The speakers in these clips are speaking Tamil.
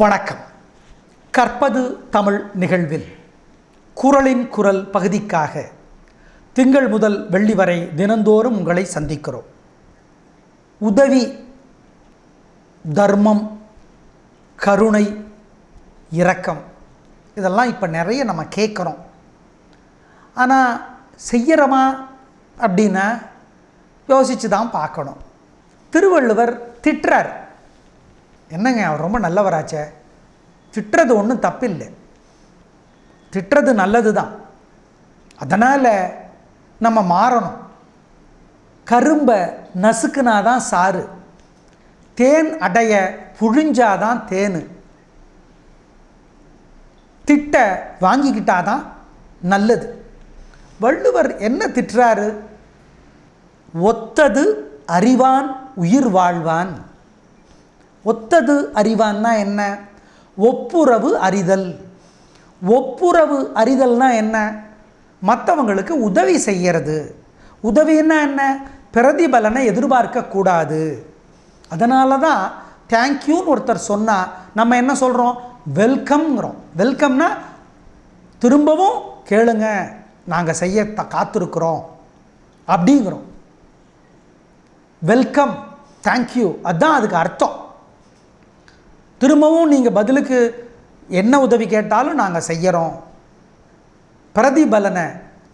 வணக்கம். கற்பது தமிழ் நிகழ்வில். குரலின் குரல் பகுதிக்காக திங்கள் முதல் வெள்ளி வரை தினந்தோறும் உங்களை சந்திக்கிறோம். உதவி தர்மம் கருணை இரக்கம் இதெல்லாம் இப்போ நிறைய நம்ம கேட்குறோம். ஆனால் செய்கிறோமா அப்படின்னா யோசித்து தான் பார்க்கணும். திருவள்ளுவர் திட்டுறார். என்னங்க அவர் ரொம்ப நல்லவராச்சே? திட்டுறது ஒன்றும் தப்பில்லை. திட்டுறது நல்லது தான் அதனால் நம்ம மாறணும். கரும்பை நசுக்குனாதான் சாறு. தேன் அடைய புழிஞ்சாதான் தேன். திட்ட வாங்கிக்கிட்டாதான் நல்லது. வள்ளுவர் என்ன திட்டுறாரு? ஒத்தது அறிவான் உயிர் வாழ்வான். ஒத்தது அறிவான்னா என்ன? ஒப்புரவு அறிதல். ஒப்புரவு அறிதல்னா என்ன? மற்றவங்களுக்கு உதவி செய்கிறது உதவின்னா என்ன? பிரதிபலனை எதிர்பார்க்கக்கூடாது. அதனால தான் தேங்க்யூன்னு ஒருத்தர் சொன்னால் நம்ம என்ன சொல்கிறோம் வெல்கம்ங்கிறோம் வெல்கம்னா திரும்பவும் கேளுங்க. நாங்கள் செய்ய த காத்திருக்கிறோம். அப்படிங்கிறோம். வெல்கம் தேங்க்யூ அதுதான் அதுக்கு அர்த்தம். திரும்பவும் நீங்கள் பதிலுக்கு என்ன உதவி கேட்டாலும் நாங்கள் செய்கிறோம் பிரதிபலனை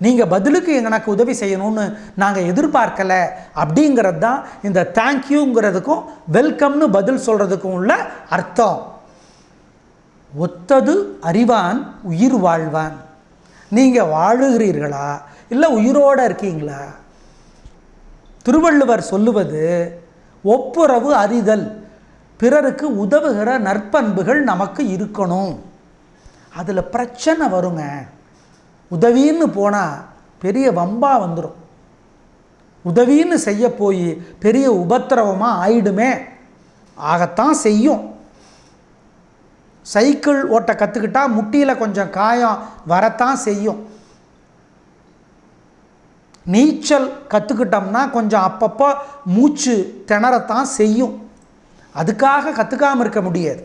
நீங்கள் பதிலுக்கு எனக்கு உதவி செய்யணும்னு நாங்கள் எதிர்பார்க்கலை அப்படிங்கிறது தான் இந்த தேங்க்யூங்கிறதுக்கும் வெல்கம்னு பதில் சொல்கிறதுக்கும் உள்ள அர்த்தம். ஒத்தது அறிவான் உயிர் வாழ்வான். நீங்கள் வாழுகிறீர்களா? இல்லை உயிரோடு இருக்கீங்களா? திருவள்ளுவர் சொல்லுவது ஒப்புரவு அறிதல். பிறருக்கு உதவுகிற நற்பண்புகள் நமக்கு இருக்கணும். அதில் பிரச்சனை வருங்க. உதவின்னு போனால் பெரிய வம்பா வந்துடும் உதவின்னு செய்ய போய் பெரிய உபத்திரவமாக ஆயிடுமே. ஆகத்தான் செய்யும். சைக்கிள் ஓட்ட கற்றுக்கிட்டா முட்டியில் கொஞ்சம் காயம் வரத்தான் செய்யும். நீச்சல் கற்றுக்கிட்டோம்னா கொஞ்சம் அப்பப்போ மூச்சு திணறத்தான் செய்யும். அதுக்காக கற்றுக்காமல் இருக்க முடியாது.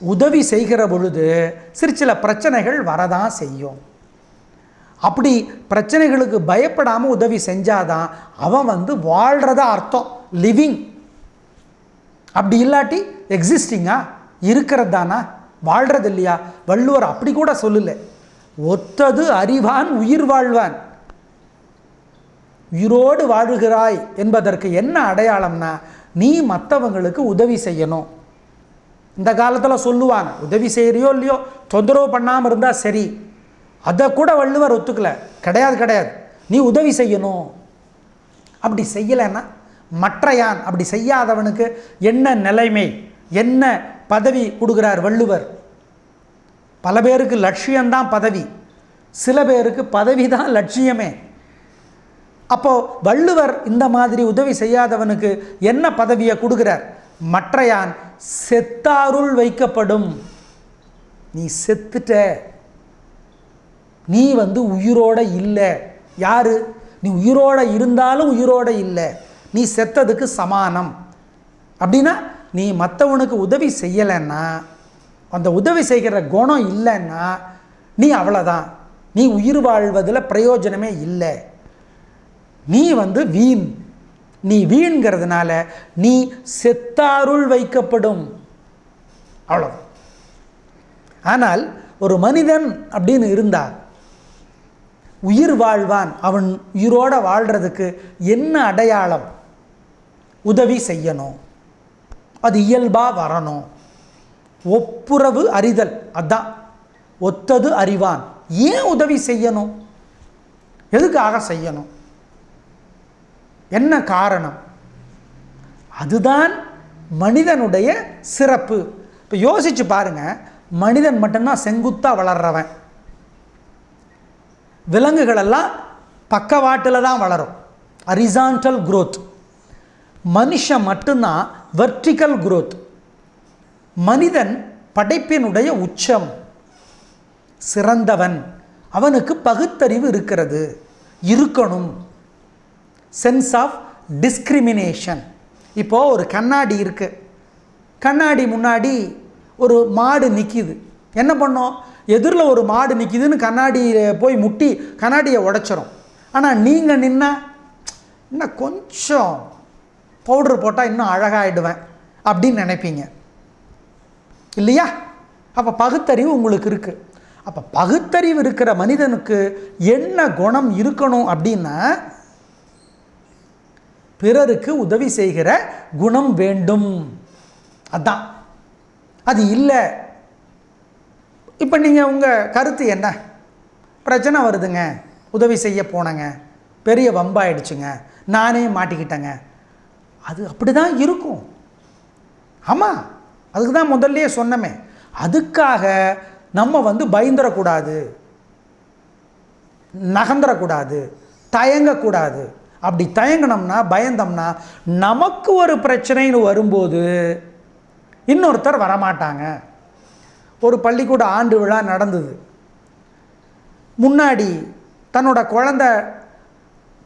உதவி செய்கிற பொழுது சிறு சில பிரச்சனைகள் வரதான் செய்யும். அப்படி பிரச்சனைகளுக்கு பயப்படாமல் உதவி செஞ்சாதான் அவன் வந்து வாழ்கிறதா அர்த்தம். லிவிங் அப்படி இல்லாட்டி எக்ஸிஸ்டிங்கா இருக்கிறது தானா வாழ்கிறது இல்லையா வள்ளுவர் அப்படி கூட சொல்லலை. ஒத்தது அறிவான் உயிர் வாழ்வான். உயிரோடு வாழுகிறாய் என்பதற்கு என்ன அடையாளம்னா நீ மற்றவங்களுக்கு உதவி செய்யணும். இந்த காலத்தில் சொல்லுவாங்க உதவி செய்கிறியோ இல்லையோ தொந்தரவு பண்ணாமல் இருந்தால் சரி. அதை கூட வள்ளுவர் ஒத்துக்கல. கிடையாது கிடையாது. நீ உதவி செய்யணும். அப்படி செய்யலைன்னா மற்றையான் அப்படி செய்யாதவனுக்கு என்ன நிலைமை என்ன பதவி கொடுக்குறார் வள்ளுவர்? பல பேருக்கு லட்சியம்தான் பதவி. சில பேருக்கு பதவி தான் லட்சியமே. அப்போது வள்ளுவர் இந்த மாதிரி உதவி செய்யாதவனுக்கு என்ன பதவியை கொடுக்குறார்? மற்றையான் செத்தாருள் வைக்கப்படும். நீ செத்துட்ட. நீ வந்து உயிரோட இல்லை. யாரு? நீ உயிரோட இருந்தாலும் உயிரோட இல்லை. நீ செத்ததுக்கு சமானம். அப்படின்னா நீ மற்றவனுக்கு உதவி செய்யலைன்னா அந்த உதவி செய்கிற குணம் இல்லைன்னா நீ அவ்வளோதான் நீ உயிர் வாழ்வதில் பிரயோஜனமே இல்லை. நீ வந்து வீண். நீ வீண்கிறதுனால நீ செத்தாருள் வைக்கப்படும். அவ்வளோ ஆனால் ஒரு மனிதன் அப்படின்னு இருந்தால் உயிர் வாழ்வான். அவன் உயிரோட வாழ்கிறதுக்கு என்ன அடையாளம்? உதவி செய்யணும். அது இயல்பாக வரணும். ஒப்புரவு அறிதல். அதான். ஒத்தது அறிவான். ஏன் உதவி செய்யணும்? எதுக்காக செய்யணும்? என்ன காரணம்? அதுதான் மனிதனுடைய சிறப்பு. இப்போ யோசிச்சு பாருங்க. மனிதன் மட்டும்தான் செங்குத்தாக வளர்றவன். விலங்குகளெல்லாம் பக்கவாட்டில் தான் வளரும். அரிசான்டல் குரோத் மனுஷன் மட்டும்தான் வெர்டிக்கல் குரோத் மனிதன் படைப்பினுடைய உச்சம். சிறந்தவன். அவனுக்கு பகுத்தறிவு இருக்கிறது. இருக்கணும். சென்ஸ் ஆஃப் டிஸ்கிரிமினேஷன் இப்போது ஒரு கண்ணாடி இருக்குது கண்ணாடி முன்னாடி ஒரு மாடு நிற்கிது என்ன பண்ணோம்? எதிரில் ஒரு மாடு நிற்கிதுன்னு கண்ணாடியில் போய் முட்டி கண்ணாடியை உடச்சிரும். ஆனால் நீங்கள் நின்னா இன்னும் கொஞ்சம் பவுடர் போட்டால் இன்னும் அழகாகிடுவேன் அப்படின்னு நினைப்பீங்க. இல்லையா? அப்போ பகுத்தறிவு உங்களுக்கு இருக்குது அப்போ பகுத்தறிவு இருக்கிற மனிதனுக்கு என்ன குணம் இருக்கணும் அப்படின்னா பிறருக்கு உதவி செய்கிற குணம் வேண்டும். அதான். அது இல்லை. இப்போ நீங்கள் உங்கள் கருத்து என்ன? பிரச்சனை வருதுங்க. உதவி செய்ய போனேங்க. பெரிய வம்பாயிடுச்சுங்க. நானே மாட்டிக்கிட்டேங்க. அது அப்படி தான் இருக்கும். ஆமாம் அதுக்கு தான் முதல்லையே சொன்னமே. அதுக்காக நம்ம வந்து பயந்துடக்கூடாது நகர்ந்துடக்கூடாது தயங்கக்கூடாது. அப்படி தயங்கினோம்னா பயந்தோம்னா நமக்கு ஒரு பிரச்சனைன்னு வரும்போது இன்னொருத்தர் வரமாட்டாங்க. ஒரு பள்ளிக்கூட ஆண்டு விழா நடந்தது. முன்னாடி தன்னோட குழந்தை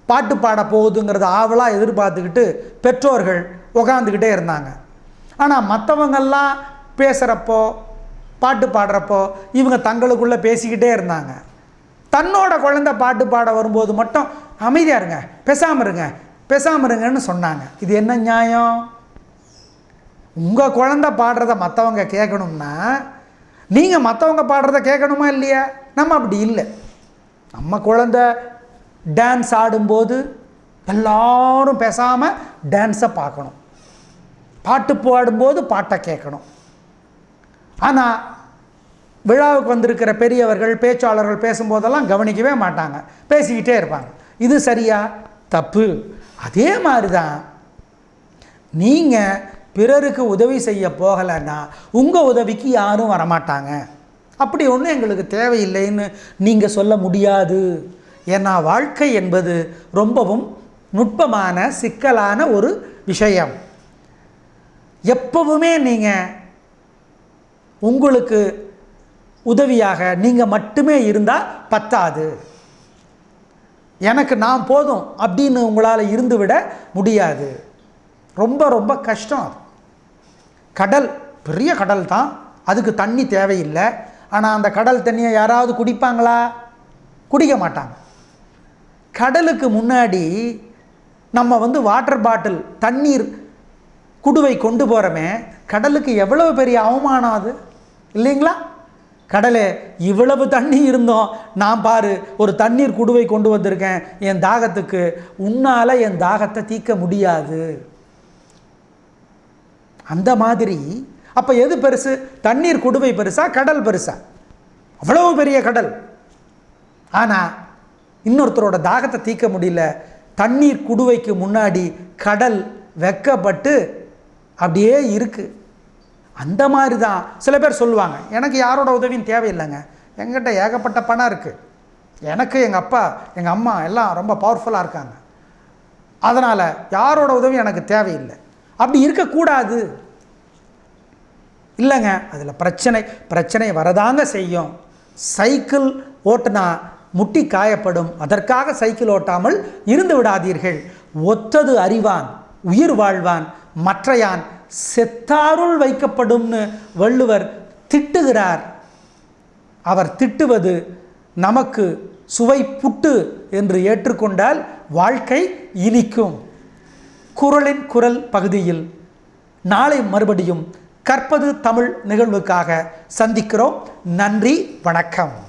பாட்டு பாட போகுதுங்கிறத ஆவலாக எதிர்பார்த்துக்கிட்டு பெற்றோர்கள் உக்காந்துக்கிட்டே இருந்தாங்க. ஆனால் மற்றவங்கெல்லாம் பேசுகிறப்போ பாட்டு பாடுறப்போ இவங்க தங்களுக்குள்ளே பேசிக்கிட்டே இருந்தாங்க. தன்னோட குழந்தை பாட்டு பாட வரும்போது மட்டும் அமைதியாக இருங்க பேசாமல் இருங்க பேசாமல் இருங்கன்னு சொன்னாங்க. இது என்ன நியாயம்? உங்கள் குழந்தை பாடுறத மற்றவங்க கேட்கணும்னா நீங்கள் மற்றவங்க பாடுறத கேட்கணுமா இல்லையா? நம்ம அப்படி இல்லை. நம்ம குழந்த டான்ஸ் ஆடும்போது எல்லாரும் பேசாமல் டான்ஸை பார்க்கணும். பாட்டு பாடும்போது பாட்டை கேட்கணும். ஆனால் விழாவுக்கு வந்திருக்கிற பெரியவர்கள் பேச்சாளர்கள் பேசும்போதெல்லாம் கவனிக்கவே மாட்டாங்க. பேசிக்கிட்டே இருப்பாங்க. இது சரியா? தப்பு. அதே மாதிரி தான் நீங்கள் பிறருக்கு உதவி செய்ய போகலைன்னா உங்கள் உதவிக்கு யாரும் வரமாட்டாங்க. அப்படி ஒன்றும் எங்களுக்கு தேவையில்லைன்னு நீங்கள் சொல்ல முடியாது. ஏன்னா வாழ்க்கை என்பது ரொம்பவும் நுட்பமான சிக்கலான ஒரு விஷயம். எப்பவுமே நீங்கள் உங்களுக்கு உதவியாக நீங்கள் மட்டுமே இருந்தால் பத்தாது. எனக்கு நான் போதும் அப்படின்னு உங்களால் இருந்து விட முடியாது. ரொம்ப ரொம்ப கஷ்டம் அது. கடல் பெரிய கடல் தான். அதுக்கு தண்ணி தேவையில்லை. ஆனால் அந்த கடல் தண்ணியை யாராவது குடிப்பாங்களா? குடிக்க மாட்டாங்க. கடலுக்கு முன்னாடி நம்ம வந்து வாட்டர் பாட்டில் தண்ணீர் குடுவை கொண்டு போகிறோமே கடலுக்கு எவ்வளவு பெரிய அவமானம் அது? இல்லைங்களா? கடலே இவ்வளவு தண்ணி இருந்தோம். நான் பாரு ஒரு தண்ணீர் குடுவை கொண்டு வந்திருக்கேன். என் தாகத்துக்கு உன்னால் என் தாகத்தை தீர்க்க முடியாது. அந்த மாதிரி அப்போ எது பெருசு? தண்ணீர் குடுவை பெருசா கடல் பெருசா? அவ்வளவு பெரிய கடல். ஆனால் இன்னொருத்தரோட தாகத்தை தீர்க்க முடியல. தண்ணீர் குடுவைக்கு முன்னாடி கடல் வெக்கப்பட்டு அப்படியே இருக்குது அந்த மாதிரி தான் சில பேர் சொல்லுவாங்க எனக்கு யாரோட உதவியும் தேவையில்லைங்க. எங்கிட்ட ஏகப்பட்ட பணம் இருக்குது எனக்கு எங்கள் அப்பா எங்கள் அம்மா எல்லாம் ரொம்ப பவர்ஃபுல்லாக இருக்காங்க. அதனால் யாரோட உதவி எனக்கு தேவையில்லை. அப்படி இருக்கக்கூடாது. இல்லைங்க அதில் பிரச்சனை பிரச்சனை வரதாங்க செய்யும். சைக்கிள் ஓட்டுனா முட்டி காயப்படும். அதற்காக சைக்கிள் ஓட்டாமல் இருந்து விடாதீர்கள். ஒத்தது அறிவான் உயிர் வாழ்வான் மற்றையான் செத்தாருள் வைக்கப்படும்னு வள்ளுவர் திட்டுகிறார். அவர் திட்டுவது நமக்கு சுவை புட்டு என்று ஏற்றுக்கொண்டால் வாழ்க்கை இனிக்கும். குரலின் குரல் பகுதியில் நாளை மறுபடியும் கற்பது தமிழ் நிகழ்வுக்காக சந்திக்கிறோம். நன்றி வணக்கம்.